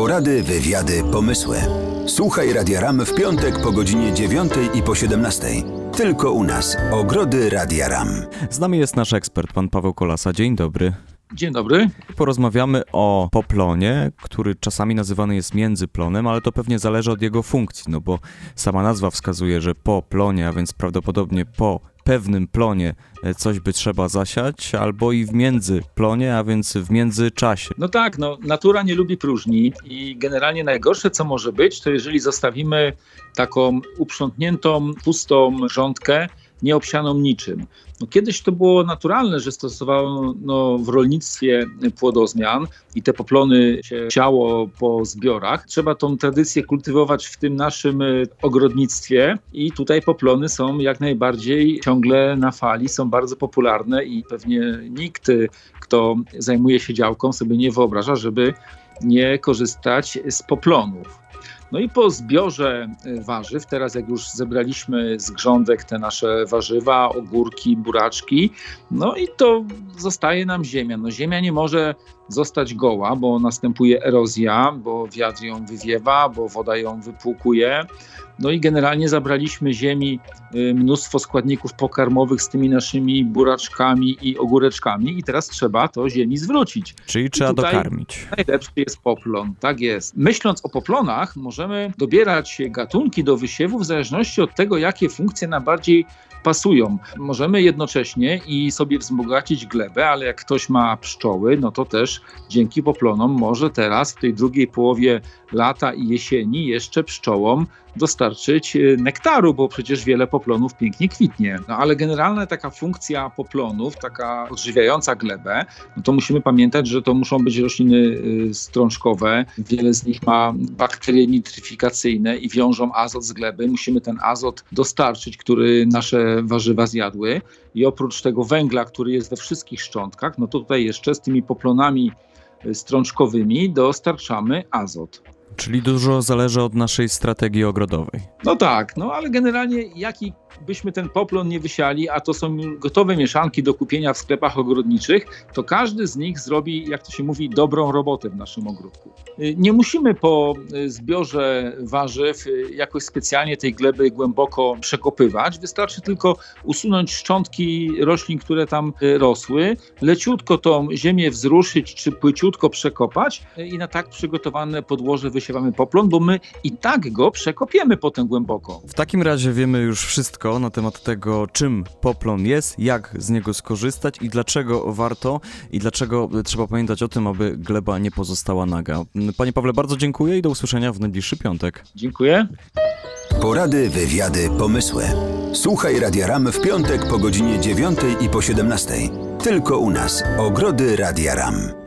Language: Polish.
Porady, wywiady, pomysły. Słuchaj Radia Ram w piątek po godzinie 9 i po 17. Tylko u nas. Ogrody Radia Ram. Z nami jest nasz ekspert, pan Paweł Kolasa. Dzień dobry. Dzień dobry. Porozmawiamy o poplonie, który czasami nazywany jest międzyplonem, ale to pewnie zależy od jego funkcji, no bo sama nazwa wskazuje, że po plonie, a więc prawdopodobnie po pewnym plonie e, coś by trzeba zasiać, albo i w międzyplonie, a więc w międzyczasie. No tak, no, natura nie lubi próżni i generalnie najgorsze, co może być, to jeżeli zostawimy taką uprzątniętą, pustą rządkę, nieobsianą niczym. No, kiedyś to było naturalne, że stosowano no, w rolnictwie płodozmian i te poplony się siało po zbiorach. Trzeba tą tradycję kultywować w tym naszym y, ogrodnictwie i tutaj poplony są jak najbardziej ciągle na fali, są bardzo popularne i pewnie nikt, y, kto zajmuje się działką, sobie nie wyobraża, żeby nie korzystać z poplonów. No i po zbiorze y, warzyw, teraz jak już zebraliśmy z grządek te nasze warzywa, ogórki, buraczki, no i to zostaje nam ziemia. No ziemia nie może zostać goła, bo następuje erozja, bo wiatr ją wywiewa, bo woda ją wypłukuje. No i generalnie zabraliśmy ziemi y, mnóstwo składników pokarmowych z tymi naszymi buraczkami i ogóreczkami i teraz trzeba to ziemi zwrócić. Czyli trzeba tutaj- dokarmić. Najlepszy jest poplon, tak jest. Myśląc o poplonach, możemy dobierać gatunki do wysiewu w zależności od tego, jakie funkcje nam bardziej pasują. Możemy jednocześnie i sobie wzbogacić glebę, ale jak ktoś ma pszczoły, no to też dzięki poplonom może teraz w tej drugiej połowie lata i jesieni jeszcze pszczołom dostarczyć e, nektaru, bo przecież wiele poplonów pięknie kwitnie. No ale generalna taka funkcja poplonów, taka odżywiająca glebę, no to musimy pamiętać, że to muszą być rośliny y, strączkowe. Wiele z nich ma bakterie nitryfikacyjne i wiążą azot z gleby. Musimy ten azot dostarczyć, który nasze warzywa zjadły. I oprócz tego węgla, który jest we wszystkich szczątkach, no to tutaj jeszcze z tymi poplonami y, strączkowymi dostarczamy azot. Czyli dużo zależy od naszej strategii ogrodowej. No tak, no ale generalnie jaki byśmy ten poplon nie wysiali, a to są gotowe mieszanki do kupienia w sklepach ogrodniczych, to każdy z nich zrobi, jak to się mówi, dobrą robotę w naszym ogródku. Y, Nie musimy po y, zbiorze warzyw y, jakoś specjalnie tej gleby głęboko przekopywać. Wystarczy tylko usunąć szczątki roślin, które tam rosły, leciutko tą ziemię wzruszyć czy płyciutko przekopać i na tak przygotowane podłoże wysiewamy poplon, bo my i tak go przekopiemy potem głęboko. W takim razie wiemy już wszystko na temat tego, czym poplon jest, jak z niego skorzystać i dlaczego warto i dlaczego trzeba pamiętać o tym, aby gleba nie pozostała naga. Panie Pawle, bardzo dziękuję i do usłyszenia w najbliższy piątek. Dziękuję. Porady, wywiady, pomysły. Słuchaj Radia Ram w piątek po godzinie 9 i po 17. Tylko u nas. Ogrody Radia Ram.